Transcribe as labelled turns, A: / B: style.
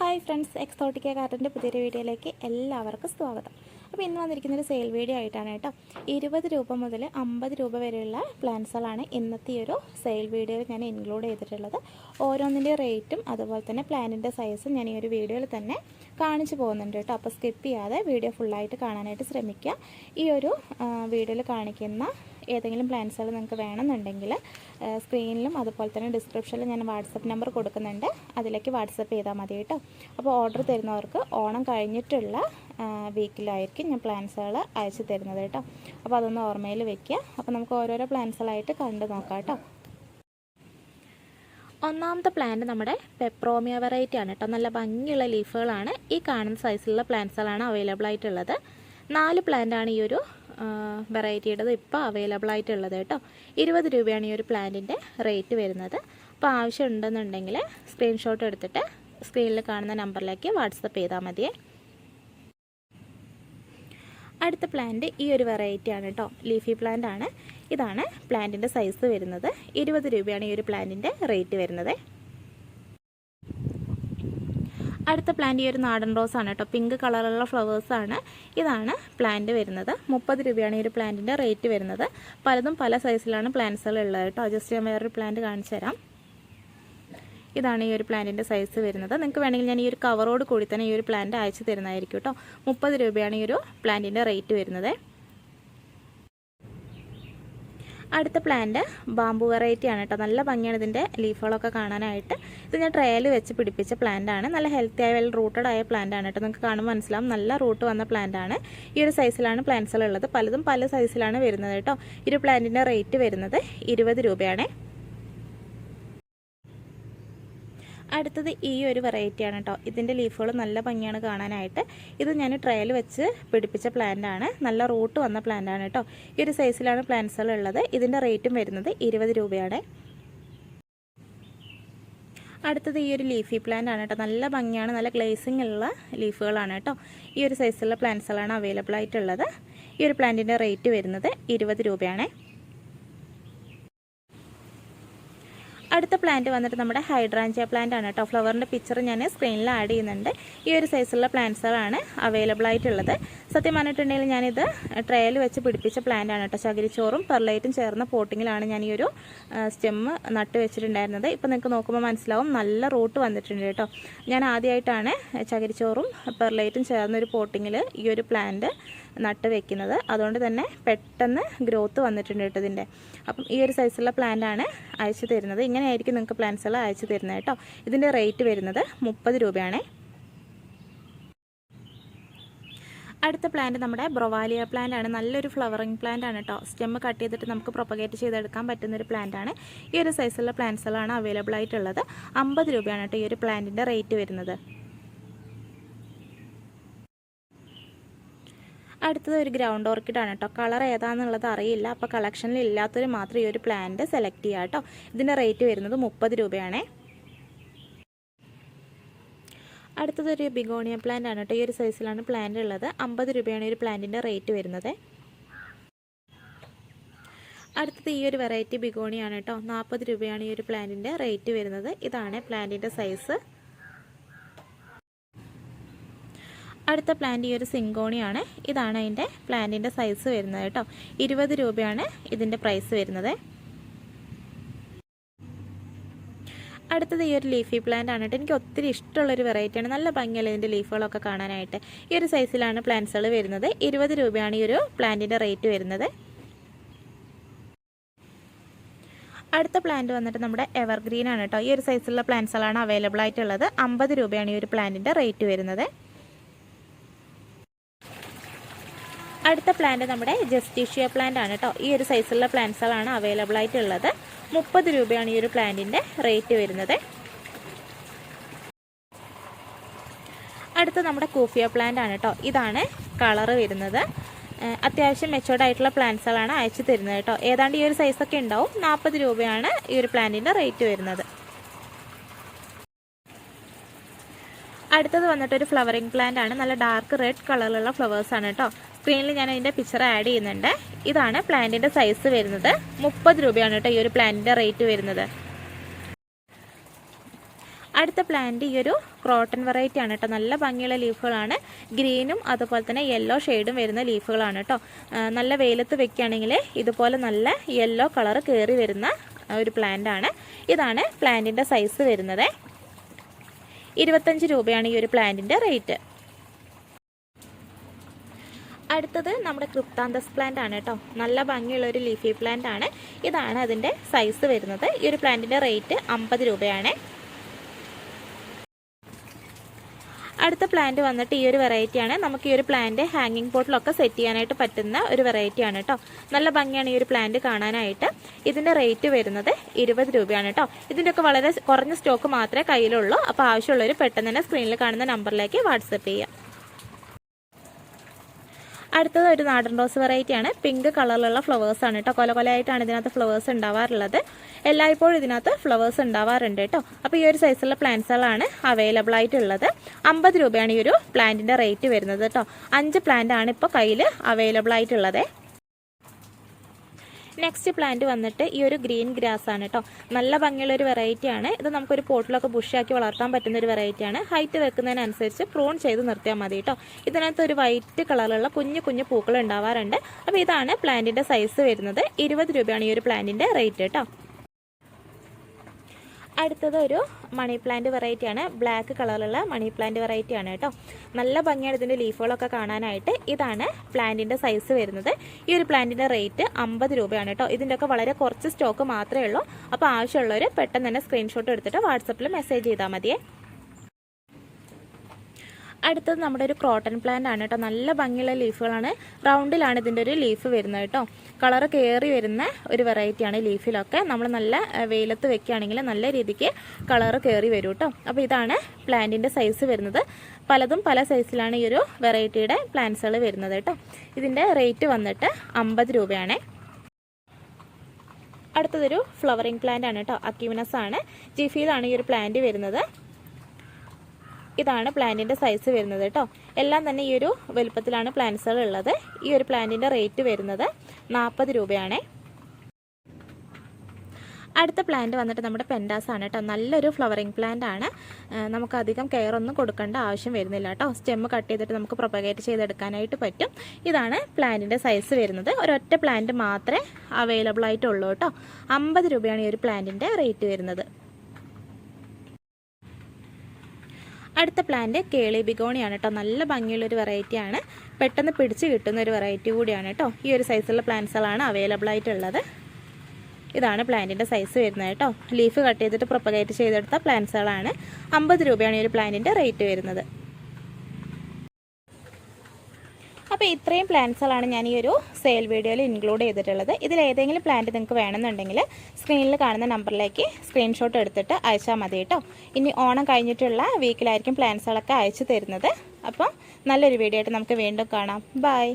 A: Hi friends Exotica കാർട്ടിന്റെ പുതിയൊരു വീഡിയോയിലേക്ക് എല്ലാവർക്കും സ്വാഗതം. അപ്പോൾ ഇന്ന് വന്നിരിക്കുന്നൊരു സെയിൽ വീഡിയോ ആയിട്ടാണ് കേട്ടോ. ഇരുപത് രൂപ മുതൽ അമ്പത് രൂപ വരെയുള്ള പ്ലാൻസുകളാണ് ഇന്നത്തെ ഒരു സെയിൽ വീഡിയോയിൽ ഞാൻ ഇൻക്ലൂഡ് ചെയ്തിട്ടുള്ളത്. ഓരോന്നിന്റെ റേറ്റും അതുപോലെ തന്നെ പ്ലാനിന്റെ സൈസും ഞാൻ ഈ ഒരു വീഡിയോയിൽ തന്നെ കാണിച്ചു പോകുന്നുണ്ട് കേട്ടോ. അപ്പോൾ സ്കിപ്പ് ചെയ്യാതെ വീഡിയോ ഫുള്ളായിട്ട് കാണാനായിട്ട് ശ്രമിക്കുക. ഈ ഒരു വീഡിയോയിൽ കാണിക്കുന്ന ഏതെങ്കിലും പ്ലാൻസുകൾ നിങ്ങൾക്ക് വേണമെന്നുണ്ടെങ്കിൽ സ്ക്രീനിലും അതുപോലെ തന്നെ ഡിസ്ക്രിപ്ഷനിലും ഞാൻ വാട്സപ്പ് നമ്പർ കൊടുക്കുന്നുണ്ട്. അതിലേക്ക് വാട്സപ്പ് ചെയ്താൽ മതി കേട്ടോ. അപ്പോൾ ഓർഡർ തരുന്നവർക്ക് ഓണം കഴിഞ്ഞിട്ടുള്ള വീക്കിലായിരിക്കും ഞാൻ പ്ലാൻസുകൾ അയച്ചു തരുന്നത് കേട്ടോ. അപ്പോൾ അതൊന്ന് ഓർമ്മയിൽ വെക്കുക. അപ്പോൾ നമുക്ക് ഓരോരോ പ്ലാൻസുകളായിട്ട് കണ്ടു നോക്കാം കേട്ടോ. ഒന്നാമത്തെ പ്ലാന്റ് നമ്മുടെ പെപ്രോമിയ വെറൈറ്റി ആണ് കേട്ടോ. നല്ല ഭംഗിയുള്ള ലീഫുകളാണ്. ഈ കാണുന്ന സൈസിലുള്ള പ്ലാന്റ്സുകളാണ് അവൈലബിൾ ആയിട്ടുള്ളത്. നാല് പ്ലാന്റാണ് ഈ ഒരു വെറൈറ്റിയുടേത് ഇപ്പോൾ അവൈലബിൾ ആയിട്ടുള്ളത് കേട്ടോ. ഇരുപത് രൂപയാണ് ഈ ഒരു പ്ലാന്റിന്റെ റേറ്റ് വരുന്നത്. അപ്പോൾ ആവശ്യം ഉണ്ടെന്നുണ്ടെങ്കിൽ സ്ക്രീൻഷോട്ട് എടുത്തിട്ട് സ്ക്രീനിൽ കാണുന്ന നമ്പറിലേക്ക് വാട്സപ്പ് ചെയ്താൽ മതിയേ. അടുത്ത പ്ലാന്റ് ഈ ഒരു വെറൈറ്റി ആണ് കേട്ടോ. ലീഫി പ്ലാന്റ് ആണ്. ഇതാണ് പ്ലാന്റിന്റെ സൈസ് വരുന്നത്. ഇരുപത് രൂപയാണ് ഈ ഒരു പ്ലാന്റിന്റെ റേറ്റ് വരുന്നത്. അടുത്ത പ്ലാന്റ് ഈ ഒരു നാടൻ റോസ് ആണ് കേട്ടോ. പിങ്ക് കളറുള്ള ഫ്ലവേഴ്സ് ആണ്. ഇതാണ് പ്ലാന്റ് വരുന്നത്. മുപ്പത് രൂപയാണ് ഈ ഒരു പ്ലാന്റിന്റെ റേറ്റ് വരുന്നത്. പലതും പല സൈസിലാണ് പ്ലാന്റ്സുകൾ ഉള്ളത് കേട്ടോ. ജസ്റ്റ് ഞാൻ വേറൊരു പ്ലാന്റ് കാണിച്ചു തരാം. ഇതാണ് ഈ ഒരു പ്ലാന്റിന്റെ സൈസ് വരുന്നത്. നിങ്ങൾക്ക് വേണമെങ്കിൽ ഞാൻ ഈ ഒരു കവറോട് കൂടി തന്നെ ഈ ഒരു പ്ലാന്റ് അയച്ചു തരുന്നതായിരിക്കും കേട്ടോ. മുപ്പത് രൂപയാണ് ഈ ഒരു പ്ലാന്റിന്റെ റേറ്റ് വരുന്നത്. അടുത്ത പ്ലാന്റ് ബാമ്പു വെറൈറ്റി ആണ് കേട്ടോ നല്ല ഭംഗിയാണ് ഇതിന്റെ ലീഫുകളൊക്കെ കാണാനായിട്ട്. ഇത് ഞാൻ ട്രയൽ വെച്ച് പിടിപ്പിച്ച ആണ്. നല്ല ഹെൽത്തി ആയ വെൽ റൂട്ടഡ് ആയ പ്ലാന്റ് ആണ് കേട്ടോ നിങ്ങൾക്ക് കാണുമ്പോൾ മനസ്സിലാവും. നല്ല റൂട്ട് വന്ന പ്ലാന്റ് ആണ്. ഈ ഒരു സൈസിലാണ് പ്ലാന്റ്സുകൾ ഉള്ളത് പലതും പല സൈസിലാണ് വരുന്നത് കേട്ടോ ഈ ഒരു പ്ലാന്റിന്റെ റേറ്റ് വരുന്നത് ഇരുപത് രൂപയാണ്. അടുത്തത് ഈ ഒരു വെറൈറ്റിയാണ് കേട്ടോ ഇതിന്റെ ലീഫുകൾ നല്ല ഭംഗിയാണ് കാണാനായിട്ട്. ഇത് ഞാൻ ട്രയൽ വെച്ച് പിടിപ്പിച്ച പ്ലാന്റ് ആണ്. നല്ല റൂട്ട് വന്ന പ്ലാന്റ് ആണ് കേട്ടോ ഈ ഒരു സൈസിലാണ് പ്ലാന്റ്സുകൾ ഉള്ളത്. ഇതിന്റെ റേറ്റും വരുന്നത് ഇരുപത് രൂപയാണ്. അടുത്തത് ഈ ഒരു ലീഫി പ്ലാന്റ് ആണ് കേട്ടോ നല്ല ഭംഗിയാണ് നല്ല ഗ്ലേസിംഗ് ഉള്ള ലീഫുകളാണ് കേട്ടോ ഈ ഒരു സൈസിലുള്ള പ്ലാന്റ്സുകളാണ് അവൈലബിൾ ആയിട്ടുള്ളത്. ഈ ഒരു പ്ലാന്റിന്റെ റേറ്റ് വരുന്നത് ഇരുപത് രൂപയാണ്. അടുത്ത പ്ലാന്റ് വന്നിട്ട് നമ്മുടെ ഹൈഡ്രാഞ്ചിയ പ്ലാന്റ് ആണ് കേട്ടോ ഫ്ലവറിന്റെ പിക്ചർ ഞാൻ സ്ക്രീനിൽ ആഡ് ചെയ്യുന്നുണ്ട്. ഈ ഒരു സൈസുള്ള പ്ലാന്റ്സുകളാണ് അവൈലബിൾ ആയിട്ടുള്ളത്. സത്യം പറഞ്ഞിട്ടുണ്ടെങ്കിൽ ഞാനിത് ട്രയൽ വെച്ച് പിടിപ്പിച്ച പ്ലാന്റ് ആണ് കേട്ടോ ചകിരിച്ചോറും പെർലൈറ്റും ചേർന്ന പോട്ടിങ്ങിലാണ് ഞാൻ ഈ ഒരു സ്റ്റെമ്മ് നട്ട് വെച്ചിട്ടുണ്ടായിരുന്നത്. ഇപ്പോൾ നിങ്ങൾക്ക് നോക്കുമ്പോൾ മനസ്സിലാവും നല്ല റൂട്ട് വന്നിട്ടുണ്ട് കേട്ടോ ഞാൻ ആദ്യമായിട്ടാണ് ചകിരിച്ചോറും പെർലൈറ്റും ചേർന്ന ഒരു പോട്ടിങ്ങിൽ ഈ ഒരു പ്ലാന്റ് നട്ട് വെക്കുന്നത്. അതുകൊണ്ട് തന്നെ പെട്ടെന്ന് ഗ്രോത്ത് വന്നിട്ടുണ്ട് കേട്ടോ ഇതിന്റെ. അപ്പം ഈ ഒരു സൈസുള്ള പ്ലാന്റ് ആണ് അയച്ചു തരുന്നത്. ഇങ്ങനെയായിരിക്കും നിങ്ങൾക്ക് പ്ലാന്റ്സുകൾ അയച്ചു തരുന്നത് കേട്ടോ. ഇതിന്റെ റേറ്റ് വരുന്നത് മുപ്പത് രൂപയാണ്. അടുത്ത പ്ലാന്റ് നമ്മുടെ ബ്രൊവാലിയ പ്ലാന്റ് ആണ്. നല്ലൊരു ഫ്ലവറിങ് പ്ലാന്റ് ആണ് കേട്ടോ. സ്റ്റെമ്മ് കട്ട് ചെയ്തിട്ട് നമുക്ക് പ്രൊപ്പഗേറ്റ് ചെയ്തെടുക്കാൻ പറ്റുന്ന ഒരു പ്ലാന്റ് ആണ്. ഈ ഒരു സൈസുള്ള പ്ലാന്റ്സുകളാണ് അവൈലബിൾ ആയിട്ടുള്ളത്. അമ്പത് രൂപയാണ് കേട്ടോ ഈ ഒരു പ്ലാന്റിന്റെ റേറ്റ് വരുന്നത്. അടുത്തത് ഒരു ഗ്രൗണ്ട് ഓർക്കിഡാണ് കേട്ടോ കളർ ഏതാണെന്നുള്ളത് അറിയില്ല. അപ്പോൾ കളക്ഷനിൽ ഇല്ലാത്തൊരു മാത്രം ഈ ഒരു പ്ലാന്റ് സെലക്ട് ചെയ്യുക കേട്ടോ ഇതിന്റെ റേറ്റ് വരുന്നത് മുപ്പത് രൂപയാണേ. അടുത്തതൊരു ബിഗോണിയ പ്ലാന്റ് ആണ് കേട്ടോ ഈ ഒരു സൈസിലാണ് പ്ലാന്റ് ഉള്ളത്. അമ്പത് രൂപയാണ് ഈ ഒരു പ്ലാന്റിന്റെ റേറ്റ് വരുന്നത്. അടുത്തത് ഈ ഒരു വെറൈറ്റി ബിഗോണിയാണ് കേട്ടോ നാൽപ്പത് രൂപയാണ് ഈ ഒരു പ്ലാന്റിന്റെ റേറ്റ് വരുന്നത്. ഇതാണ് പ്ലാന്റിന്റെ സൈസ് അടുത്ത പ്ലാന്റ് ഈ ഒരു സിങ്കോണിയാണ്. ഇതാണ് അതിന്റെ പ്ലാന്റിന്റെ സൈസ് വരുന്നത് കേട്ടോ. ഇരുപത് രൂപയാണ് ഇതിന്റെ പ്രൈസ് വരുന്നത്. അടുത്തത് ഈ ഒരു ലീഫി പ്ലാന്റ് ആണ് കേട്ടോ. എനിക്ക് ഒത്തിരി ഇഷ്ടമുള്ളൊരു വെറൈറ്റിയാണ് നല്ല ഭംഗിയല്ലേ ഇതിന്റെ ലീഫുകളൊക്കെ കാണാനായിട്ട്. ഈ ഒരു സൈസിലാണ് പ്ലാന്റ്സുകൾ വരുന്നത്. ഇരുപത് രൂപയാണ് ഈ ഒരു പ്ലാന്റിന്റെ റേറ്റ് വരുന്നത്. അടുത്ത പ്ലാന്റ് വന്നിട്ട് നമ്മുടെ എവർഗ്രീൻ ആണ് കേട്ടോ. ഈ ഒരു സൈസിലുള്ള പ്ലാന്റ്സുകളാണ് അവൈലബിൾ ആയിട്ടുള്ളത്. അമ്പത് രൂപയാണ് ഈ ഒരു പ്ലാന്റിന്റെ റേറ്റ് വരുന്നത്. അടുത്ത പ്ലാന്റ് നമ്മുടെ ജസ്റ്റീഷ്യ പ്ലാന്റ് ആണ് കേട്ടോ ഈ ഒരു സൈസിലുള്ള പ്ലാന്റ്സുകളാണ് അവൈലബിൾ ആയിട്ടുള്ളത്. മുപ്പത് രൂപയാണ് ഈ ഒരു പ്ലാന്റിന്റെ റേറ്റ് വരുന്നത്. അടുത്ത നമ്മുടെ കൂഫിയ പ്ലാന്റ് ആണ് കേട്ടോ ഇതാണ് കളറ് വരുന്നത്. അത്യാവശ്യം മെച്ചോർഡ് ആയിട്ടുള്ള പ്ലാന്റ്സുകളാണ് അയച്ചു തരുന്നത് കേട്ടോ ഏതാണ്ട് ഈ ഒരു സൈസൊക്കെ ഉണ്ടാവും. നാൽപ്പത് രൂപയാണ് ഈ ഒരു പ്ലാന്റിന്റെ റേറ്റ് വരുന്നത്. അടുത്തത് വന്നിട്ട് ഒരു ഫ്ലവറിങ് പ്ലാന്റ് ആണ്. നല്ല ഡാർക്ക് റെഡ് കളറിലുള്ള ഫ്ലവേഴ്സ് ആണ് കേട്ടോ സ്ക്രീനിൽ ഞാൻ അതിന്റെ പിക്ചർ ആഡ് ചെയ്യുന്നുണ്ട്. ഇതാണ് പ്ലാന്റിന്റെ സൈസ് വരുന്നത്. മുപ്പത് രൂപയാണ് കേട്ടോ ഈ ഒരു പ്ലാന്റിന്റെ റേറ്റ് വരുന്നത്. അടുത്ത പ്ലാന്റ് ഈ ഒരു ക്രോട്ടൺ വെറൈറ്റി ആണ് കേട്ടോ നല്ല ഭംഗിയുള്ള ലീഫുകളാണ് ഗ്രീനും അതുപോലെ തന്നെ യെല്ലോ ഷെയ്ഡും വരുന്ന ലീഫുകളാണ് കേട്ടോ നല്ല വെയിലത്ത് വെക്കുകയാണെങ്കിൽ ഇതുപോലെ നല്ല യെല്ലോ കളർ കയറി വരുന്ന ഒരു പ്ലാന്റ് ആണ്. ഇതാണ് പ്ലാന്റിന്റെ സൈസ് വരുന്നത്. ഇരുപത്തഞ്ച് രൂപയാണ് ഈ ഒരു പ്ലാന്റിന്റെ റേറ്റ്. അടുത്തത് നമ്മുടെ ക്രിപ്താന്തസ് പ്ലാന്റ് ആണ് കേട്ടോ. നല്ല ഭംഗിയുള്ള ഒരു ലീഫി പ്ലാന്റ് ആണ്. ഇതാണ് അതിന്റെ സൈസ് വരുന്നത്. ഈ ഒരു പ്ലാന്റിന്റെ റേറ്റ് അമ്പത് രൂപയാണ്. അടുത്ത പ്ലാന്റ് വന്നിട്ട് ഈ ഒരു വെറൈറ്റിയാണ് നമുക്ക് ഈ ഒരു പ്ലാന്റ് ഹാങ്ങിങ് പോട്ടിലൊക്കെ സെറ്റ് ചെയ്യാനായിട്ട് പറ്റുന്ന ഒരു വെറൈറ്റിയാണ് കേട്ടോ നല്ല ഭംഗിയാണ് ഈ ഒരു പ്ലാന്റ് കാണാനായിട്ട്. ഇതിന്റെ റേറ്റ് വരുന്നത് ഇരുപത് രൂപയാണ് കേട്ടോ ഇതിന്റെയൊക്കെ വളരെ കുറഞ്ഞ സ്റ്റോക്ക് മാത്രമേ കയ്യിലുള്ളൂ. അപ്പോൾ ആവശ്യമുള്ളവർ പെട്ടെന്ന് തന്നെ സ്ക്രീനിൽ കാണുന്ന നമ്പറിലേക്ക് വാട്സപ്പ് ചെയ്യാം. അടുത്തത് ഒരു നാടൻ റോസ് വെറൈറ്റി ആണ്. പിങ്ക് കളറിലുള്ള ഫ്ലവേഴ്സ് ആണ് കേട്ടോ കൊല കൊലയായിട്ടാണ് ഇതിനകത്ത് ഫ്ലവേഴ്സ് ഉണ്ടാവാറുള്ളത്. എല്ലായ്പ്പോഴും ഇതിനകത്ത് ഫ്ലവേഴ്സ് ഉണ്ടാവാറുണ്ട് കേട്ടോ അപ്പോൾ ഈ ഒരു സൈസുള്ള പ്ലാന്റ്സുകളാണ് അവൈലബിൾ ആയിട്ടുള്ളത്. അമ്പത് രൂപയാണ് ഈ ഒരു പ്ലാന്റിന്റെ റേറ്റ് വരുന്നത് കേട്ടോ അഞ്ച് പ്ലാന്റ് ആണ് ഇപ്പോൾ കയ്യിൽ അവൈലബിൾ ആയിട്ടുള്ളത്. നെക്സ്റ്റ് പ്ലാന്റ് വന്നിട്ട് ഈ ഒരു ഗ്രീൻ ഗ്രാസ് ആണ് കേട്ടോ നല്ല ഭംഗിയുള്ള ഒരു വെറൈറ്റി ആണ്. ഇത് നമുക്കൊരു പോട്ടിലൊക്കെ ബുഷാക്കി വളർത്താൻ പറ്റുന്ന ഒരു വെറൈറ്റി ആണ്. ഹൈറ്റ് വെക്കുന്നതിനനുസരിച്ച് പ്രൂൺ ചെയ്ത് നിർത്തിയാൽ മതി കേട്ടോ ഇതിനകത്ത് ഒരു വൈറ്റ് കളറിലുള്ള കുഞ്ഞു കുഞ്ഞു പൂക്കൾ ഉണ്ടാവാറുണ്ട്. അപ്പോൾ ഇതാണ് പ്ലാന്റിന്റെ സൈസ് വരുന്നത്. ഇരുപത് രൂപയാണ് ഈ ഒരു പ്ലാന്റിന്റെ റേറ്റ് കേട്ടോ അടുത്തത് ഒരു മണി പ്ലാന്റ് വെറൈറ്റിയാണ് ബ്ലാക്ക് കളറിലുള്ള മണി പ്ലാന്റ് വെറൈറ്റിയാണ് കേട്ടോ. നല്ല ഭംഗിയാണ് ഇതിന്റെ ലീഫുകളൊക്കെ കാണാനായിട്ട്. ഇതാണ് പ്ലാന്റിന്റെ സൈസ് വരുന്നത്. ഈ ഒരു പ്ലാന്റിന്റെ റേറ്റ് അമ്പത് രൂപയാണ് കേട്ടോ. ഇതിന്റെയൊക്കെ വളരെ കുറച്ച് സ്റ്റോക്ക് മാത്രമേ ഉള്ളൂ. അപ്പോൾ ആവശ്യമുള്ളവർ പെട്ടെന്ന് തന്നെ സ്ക്രീൻഷോട്ട് എടുത്തിട്ട് വാട്സപ്പിൽ മെസ്സേജ് ചെയ്താൽ മതിയേ. അടുത്തത് നമ്മുടെ ഒരു ക്രോട്ടൺ പ്ലാന്റ് ആണ് കേട്ടോ. നല്ല ഭംഗിയുള്ള ലീഫുകളാണ് റൗണ്ടിലാണ് ഇതിന്റെ ഒരു ലീഫ് വരുന്നത് കേട്ടോ. കളർ കയറി വരുന്ന ഒരു വെറൈറ്റിയാണ് ലീഫിലൊക്കെ നമ്മൾ നല്ല വെയിലത്ത് വെക്കുകയാണെങ്കിൽ നല്ല രീതിക്ക് കളർ കയറി വരും കേട്ടോ. അപ്പോൾ ഇതാണ് പ്ലാന്റിന്റെ സൈസ് വരുന്നത്. പലതും പല സൈസിലാണ് ഈ ഒരു വെറൈറ്റിയുടെ പ്ലാന്റ്സുകൾ വരുന്നത് കേട്ടോ. ഇതിന്റെ റേറ്റ് വന്നിട്ട് അമ്പത് രൂപയാണ്. അടുത്തതൊരു ഫ്ലവറിങ് പ്ലാന്റ് ആണ് കേട്ടോ. അക്യൂനസ് ആണ്. ജിഫിയിലാണ് ഈ ഒരു പ്ലാന്റ് വരുന്നത്. ഇതാണ് പ്ലാന്റിന്റെ സൈസ് വരുന്നത് കേട്ടോ എല്ലാം തന്നെ ഈ ഒരു വലുപ്പത്തിലാണ് പ്ലാന്റ്സുകൾ ഉള്ളത്. ഈ ഒരു പ്ലാന്റിന്റെ റേറ്റ് വരുന്നത് നാൽപ്പത് രൂപയാണ്. അടുത്ത പ്ലാന്റ് വന്നിട്ട് നമ്മുടെ പെൻഡാസ് ആണ് കേട്ടോ നല്ലൊരു ഫ്ലവറിങ് പ്ലാന്റ് ആണ്. നമുക്ക് അധികം കെയർ ഒന്നും കൊടുക്കേണ്ട ആവശ്യം വരുന്നില്ല കേട്ടോ സ്റ്റെമ്മ് കട്ട് ചെയ്തിട്ട് നമുക്ക് പ്രൊപ്പഗേറ്റ് ചെയ്തെടുക്കാനായിട്ട് പറ്റും. ഇതാണ് പ്ലാന്റിന്റെ സൈസ് വരുന്നത്. ഒരൊറ്റ പ്ലാന്റ് മാത്രമേ അവൈലബിൾ ആയിട്ടുള്ളൂ കേട്ടോ അമ്പത് രൂപയാണ് ഈ ഒരു പ്ലാന്റിന്റെ റേറ്റ് വരുന്നത്. അടുത്ത പ്ലാന്റ് കേളി ബിഗോണിയാണ് കേട്ടോ. നല്ല ഭംഗിയുള്ളൊരു വെറൈറ്റിയാണ് പെട്ടെന്ന് പിടിച്ച് കിട്ടുന്ന ഒരു വെറൈറ്റി കൂടിയാണ് കേട്ടോ. ഈ ഒരു സൈസുള്ള പ്ലാന്റ്സുകളാണ് അവൈലബിൾ ആയിട്ടുള്ളത്. ഇതാണ് പ്ലാന്റിന്റെ സൈസ് വരുന്നത് കേട്ടോ. ലീഫ് കട്ട് ചെയ്തിട്ട് പ്രൊപ്പഗേറ്റ് ചെയ്തെടുത്ത പ്ലാന്റ്സുകളാണ് അമ്പത് രൂപയാണ് ഈ ഒരു പ്ലാന്റിന്റെ റേറ്റ് വരുന്നത്. അപ്പോൾ ഇത്രയും പ്ലാന്റ്സുകളാണ് ഞാൻ ഈ ഒരു സെയിൽ വീഡിയോയിൽ ഇൻക്ലൂഡ് ചെയ്തിട്ടുള്ളത്. ഇതിൽ ഏതെങ്കിലും പ്ലാന്റ് നിങ്ങൾക്ക് വേണമെന്നുണ്ടെങ്കിൽ സ്ക്രീനിൽ കാണുന്ന നമ്പറിലേക്ക് സ്ക്രീൻഷോട്ട് എടുത്തിട്ട് അയച്ചാൽ മതി കേട്ടോ. ഇനി ഓണം കഴിഞ്ഞിട്ടുള്ള വീക്കിലായിരിക്കും പ്ലാന്റ്സുകളൊക്കെ അയച്ചു തരുന്നത്. അപ്പം നല്ലൊരു വീഡിയോ ആയിട്ട് നമുക്ക് വീണ്ടും കാണാം. ബൈ